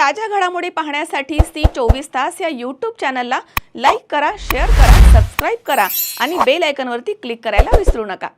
ताज्या घडामोडी पाहण्यासाठी सी चोवीस तास या यूट्यूब चॅनलला लाईक करा शेअर करा सबस्क्राईब करा आणि बेल आयकनवरती क्लिक करायला विसरू नका.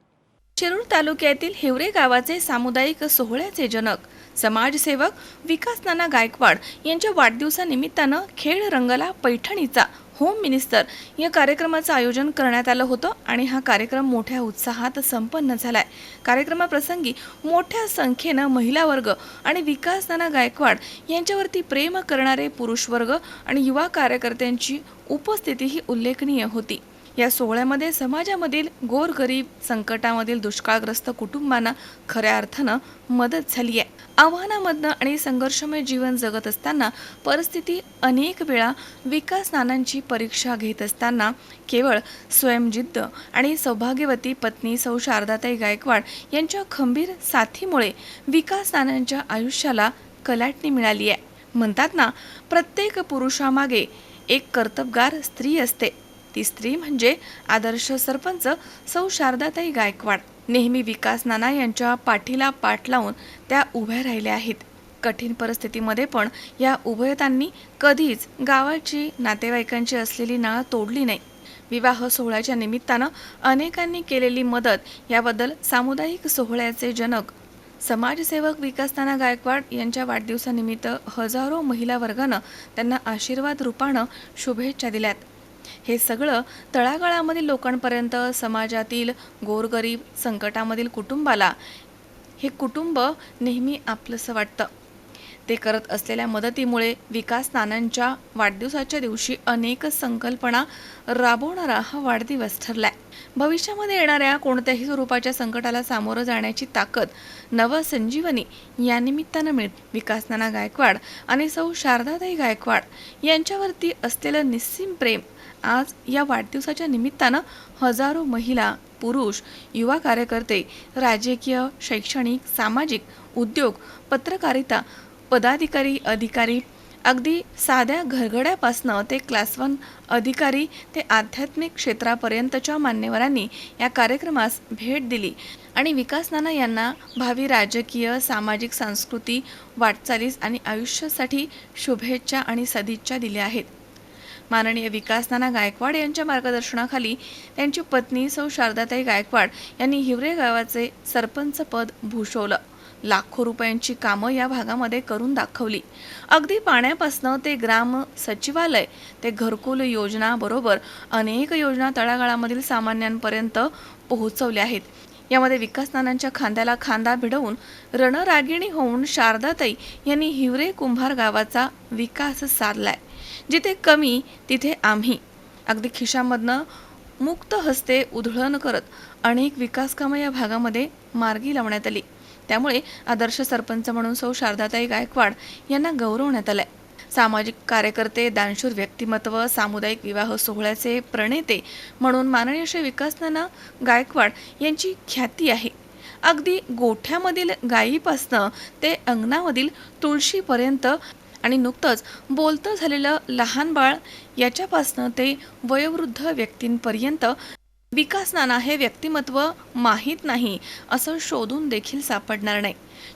शिरूर तालुक्यातील हिवरे गावाचे सामुदायिक सोहळ्याचे जनक समाजसेवक विकास नाना गायकवाड यांच्या वाढदिवसानिमित्तानं खेळ रंगला पैठणीचा होम मिनिस्टर या कार्यक्रमाचं आयोजन करण्यात आलं होतं आणि हा कार्यक्रम मोठ्या उत्साहात संपन्न झालाय. कार्यक्रमाप्रसंगी मोठ्या संख्येनं महिला वर्ग आणि विकास नाना गायकवाड यांच्यावरती प्रेम करणारे पुरुष वर्ग आणि युवा कार्यकर्त्यांची उपस्थितीही उल्लेखनीय होती. या सोहळ्यामध्ये समाजामधील गोरगरीब संकटामधील दुष्काळग्रस्त कुटुंबांना खऱ्या अर्थानं मदत झाली आहे. आव्हानामधनं आणि संघर्षमय जीवन जगत असताना परिस्थिती अनेक वेळा विकास नानांची परीक्षा घेत असताना केवळ स्वयंजिद्द आणि सौभाग्यवती पत्नी सौ शारदाताई गायकवाड यांच्या खंबीर साथीमुळे विकास नानांच्या आयुष्याला कलाटणी मिळाली आहे. म्हणतात ना प्रत्येक पुरुषामागे एक कर्तबगार स्त्री असते. ती स्त्री म्हणजे आदर्श सरपंच सौ शारदाताई गायकवाड. नेहमी विकास नाना यांच्या पाठीला पाठ लावून त्या उभ्या राहिल्या आहेत. कठीण परिस्थितीमध्ये पण या उभयतांनी कधीच गावाची नातेवाईकांची असलेली नाळ तोडली नाही. विवाह सोहळ्याच्या निमित्तानं अनेकांनी केलेली मदत याबद्दल सामुदायिक सोहळ्याचे जनक समाजसेवक विकासताना गायकवाड यांच्या वाढदिवसानिमित्त हजारो महिला वर्गानं त्यांना आशीर्वाद रूपानं शुभेच्छा दिल्यात. हे सगळं तळागाळामधील लोकांपर्यंत समाजातील गोरगरीब संकटामधील कुटुंबाला हे कुटुंब नेहमी आपलंसं वाटतं. ते करत असलेल्या मदतीमुळे विकास नानांच्या वाढदिवसाच्या दिवशी अनेक संकल्पना राबवणारा हा वाढदिवस ठरलाय. भविष्यामध्ये येणाऱ्या कोणत्याही स्वरूपाच्या संकटाला सामोरं जाण्याची ताकद नवसंजीवनी या निमित्तानं मिळत. विकास नाना गायकवाड आणि सौ शारदाताई गायकवाड यांच्यावरती असलेलं निस्सीम प्रेम आज या वाढदिवसाच्या निमित्तानं हजारो महिला पुरुष युवा कार्यकर्ते राजकीय शैक्षणिक सामाजिक उद्योग पत्रकारिता पदाधिकारी अधिकारी अगदी साध्या घरगड्यापासनं ते क्लास वन अधिकारी ते आध्यात्मिक क्षेत्रापर्यंतच्या मान्यवरांनी या कार्यक्रमास भेट दिली. आणि विकास नाना यांना भावी राजकीय सामाजिक सांस्कृतिक वाटचालीस आणि आयुष्यासाठी शुभेच्छा आणि सदिच्छा दिल्या आहेत. माननीय विकास नाना गायकवाड यांच्या मार्गदर्शनाखाली त्यांची पत्नी सौ शारदाताई गायकवाड यांनी हिवरे गावाचे सरपंच पद भूषवलं. लाखो रुपयांची कामं या भागामध्ये करून दाखवली. अगदी पाण्यापासनं ते ग्राम सचिवालय ते घरकुल योजना बरोबर अनेक योजना तळागाळामधील सामान्यांपर्यंत पोहोचवल्या आहेत. यामध्ये विकास नानांच्या खांद्याला खांदा भिडवून रणरागिणी होऊन शारदाताई यांनी हिवरे कुंभार गावाचा विकास साधलाय. जिथे कमी तिथे आम्ही. अगदी खिशामधनं मुक्त हस्ते उधळण करत अनेक विकास कामं या भागामध्ये मार्गी लावण्यात आली. त्यामुळे आदर्श सरपंच म्हणून सौ शारदाताई गायकवाड यांना गौरवण्यात आलंय. सामाजिक कार्यकर्ते दानशूर व्यक्तिमत्व सामुदायिक विवाह सोहळ्याचे प्रणेते म्हणून माननीय श्री विकासनाना गायकवाड यांची ख्याती आहे. अगदी गोठ्यामधील गायीपासनं ते अंगणामधील तुळशीपर्यंत आणि नुकतंच बोलतं झालेलं लहान बाळ याच्यापासनं ते वयोवृद्ध व्यक्तींपर्यंत विकास नाना हे व्यक्तिमत्व माहीत नाही असं शोधून देखील सापडणार नाही.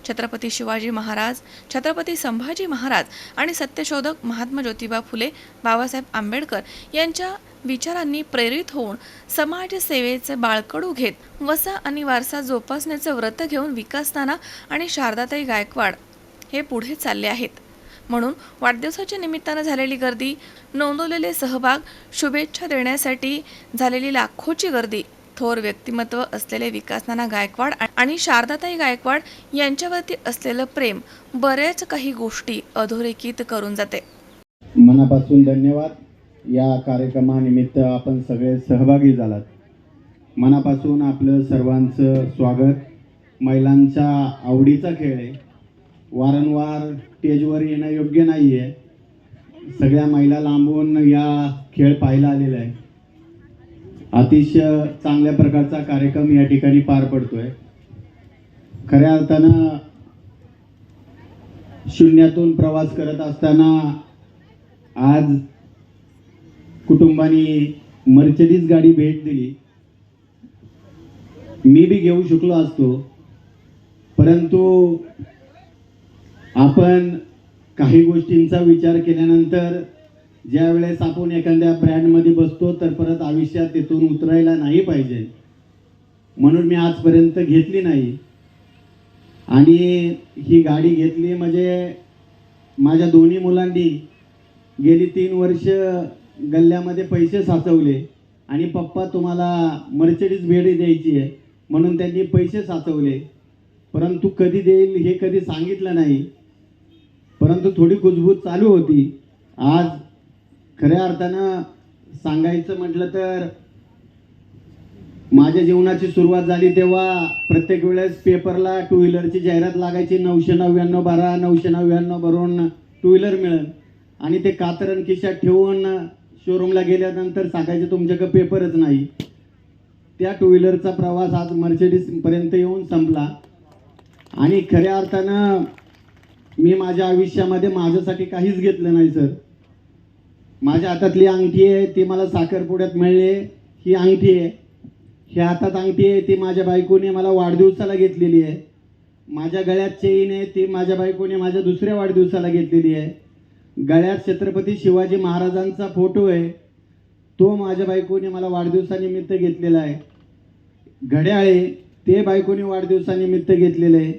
छत्रपती शिवाजी महाराज छत्रपती संभाजी महाराज आणि सत्यशोधक महात्मा ज्योतिबा फुले बाबासाहेब आंबेडकर यांच्या विचारांनी प्रेरित होऊन समाजसेवेचे बाळकडू घेत वसा आणि वारसा जोपासण्याचं व्रत घेऊन विकास नाना आणि शारदाताई गायकवाड हे पुढे चालले आहेत. म्हणून वाढदिवसाच्या निमित्तानं झालेली गर्दी नोंदवलेले सहभाग शुभेच्छा देण्यासाठी झालेली लाखोची गर्दी थोर व्यक्तिमत्व असलेले विकासनाना गायकवाड आणि शारदाताई गायकवाड यांच्यावरती असलेलं प्रेम बऱ्याच काही गोष्टी अधोरेखित करून जाते. मनापासून धन्यवाद. या कार्यक्रमानिमित्त आपण सगळे सहभागी झालात. मनापासून आपलं सर्वांचं स्वागत. महिलांचा आवडीचा खेळ आहे. वारंवार स्टेजवर येणं योग्य नाही आहे सगळ्या महिला लांबून या खेळ पाहायला आलेला आहे अतिशय चांगल्या प्रकारचा कार्यक्रम या ठिकाणी पार पडतोय. खऱ्या अर्थानं शून्यातून प्रवास करत असताना आज कुटुंबानी मर्चडीज गाडी भेट दिली. मी बी घेऊ शकलो असतो. परंतु आपण काही गोष्टींचा विचार केल्यानंतर ज्या वेळेस आपण एखाद्या ब्रँडमध्ये बसतो तर परत आयुष्यात तिथून उतरायला नाही पाहिजे. म्हणून मी आजपर्यंत घेतली नाही. आणि ही गाडी घेतली म्हणजे माझ्या दोन्ही मुलांनी गेली तीन वर्ष गल्ल्यामध्ये पैसे साचवले आणि पप्पा तुम्हाला मर्चडीज भेट द्यायची आहे म्हणून त्यांनी पैसे साचवले. परंतु कधी देईल हे कधी सांगितलं नाही. परंतु थोडी कुजबूज चालू होती. आज खऱ्या अर्थानं सांगायचं म्हटलं तर माझ्या जीवनाची सुरुवात झाली तेव्हा प्रत्येक वेळेस पेपरला टू व्हीलरची जाहिरात लागायची नऊशे नव्याण्णव बारा नऊशे नव्याण्णव भरून टू व्हीलर मिळेल. आणि ते कातरण खिशात ठेवून शोरूमला गेल्यानंतर सांगायचे तुमच्याकडे पेपरच नाही. त्या टू व्हीलरचा प्रवास आज मर्सिडीजपर्यंत येऊन संपला. आणि खऱ्या अर्थानं मी माझ्या आयुष्यामध्ये माझ्यासाठी काहीच घेतलं नाही सर. माझ्या हातातली अंगठी आहे ती मला साखरपुड्यात मिळली ही अंगठी आहे. ही हातात अंगठी आहे ती माझ्या बायकोने मला वाढदिवसाला घेतलेली आहे. माझ्या गळ्यात चेन आहे ती माझ्या बायकोने माझ्या दुसऱ्या वाढदिवसाला घेतलेली आहे. गळ्यात छत्रपती शिवाजी महाराजांचा फोटो आहे तो माझ्या बायकोने मला वाढदिवसानिमित्त घेतलेला आहे. घड्याळे ते बायकोने वाढदिवसानिमित्त घेतलेलं आहे.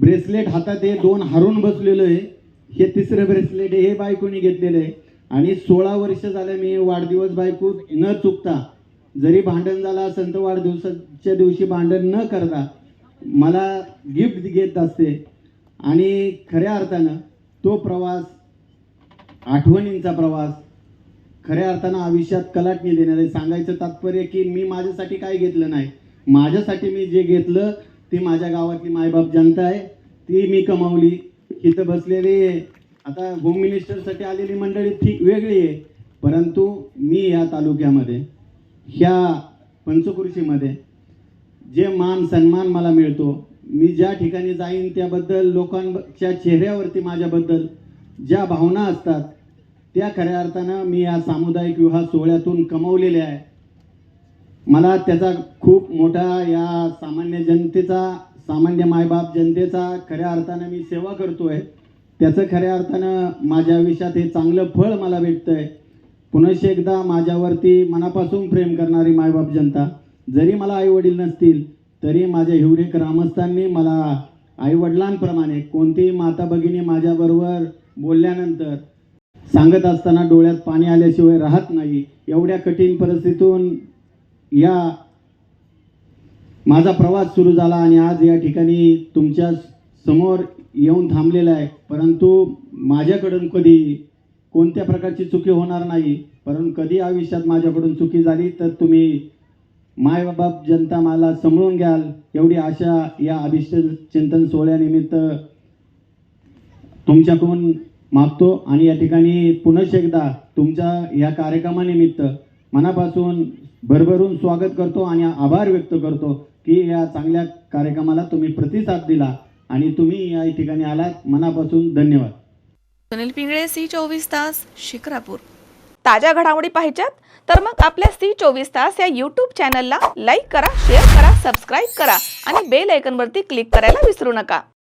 ब्रेसलेट हातात आहे दोन हारून बसलेलो आहे. हे तिसरं ब्रेसलेट हे बायकोने घेतलेलं आहे. आणि सोळा वर्ष झालं मी वाढदिवस बायको न चुकता जरी भांडण झालं असेल तर वाढदिवसाच्या दिवशी भांडण न करता मला गिफ्ट घेत असते. आणि खऱ्या अर्थानं तो प्रवास आठवणींचा प्रवास खऱ्या अर्थानं आयुष्यात कलाटणी देणार आहे. सांगायचं तात्पर्य की मी माझ्यासाठी काय घेतलं नाही. माझ्यासाठी मी जे घेतलं ती माझ्या गावातली मायबाप जनता आहे. ती मी कमावली. इथं बसलेली आता होम मिनिस्टरसाठी आलेली मंडळी ठीक वेगळी आहे. परंतु मी या तालुक्यामध्ये ह्या पंचकृषीमध्ये जे मान सन्मान मला मिळतो मी ज्या ठिकाणी जाईन त्याबद्दल लोकांच्या चेहऱ्यावरती माझ्याबद्दल ज्या भावना असतात त्या खऱ्या अर्थानं मी या सामुदायिक विवाह सोहळ्यातून कमवलेल्या आहे. मला त्याचा खूप मोठा या सामान्य जनतेचा सामान्य मायबाप जनतेचा खऱ्या अर्थानं मी सेवा करतो आहे त्याचं खऱ्या अर्थानं माझ्या आयुष्यात हे चांगलं फळ मला भेटतं आहे पुनश एकदा माझ्यावरती मनापासून प्रेम करणारी मायबाप जनता जरी मला आईवडील नसतील तरी माझ्या हिवरे ग्रामस्थांनी मला आईवडिलांप्रमाणे कोणतीही माता भगिनी माझ्याबरोबर बोलल्यानंतर सांगत असताना डोळ्यात पाणी आल्याशिवाय राहत नाही एवढ्या कठीण परिस्थितीतून या माझा प्रवास सुरू झाला आणि आज या ठिकाणी तुमच्यासमोर येऊन थांबलेला आहे. परंतु माझ्याकडून कधी कोणत्या प्रकारची चुकी होणार नाही. परंतु कधी आयुष्यात माझ्याकडून चुकी झाली तर तुम्ही मायबाप जनता मला समळून घ्याल. एवढी आशा या अभिष्ट चिंतन सोहळ्यानिमित्त तुमच्याकडून मागतो आणि या ठिकाणी पुनश एकदा तुमच्या या कार्यक्रमानिमित्त मनापासून भरभरून स्वागत करतो आणि आभार व्यक्त करतो की या चांगल्या कार्यक्रमाला तुम्ही प्रतिसाद दिला आणि तुम्ही या ठिकाणी आलात. मनापासून धन्यवाद. सुनील पिंगळे सी चोवीस तास शिक्रापूर ताज्या घडामोडी पाहिजेत? तर मग आपल्या सी चोवीस तास या यूट्यूब चॅनलला लाईक करा शेअर करा सबस्क्राईब करा आणि बेल आयकॉनवरती क्लिक करायला विसरू नका.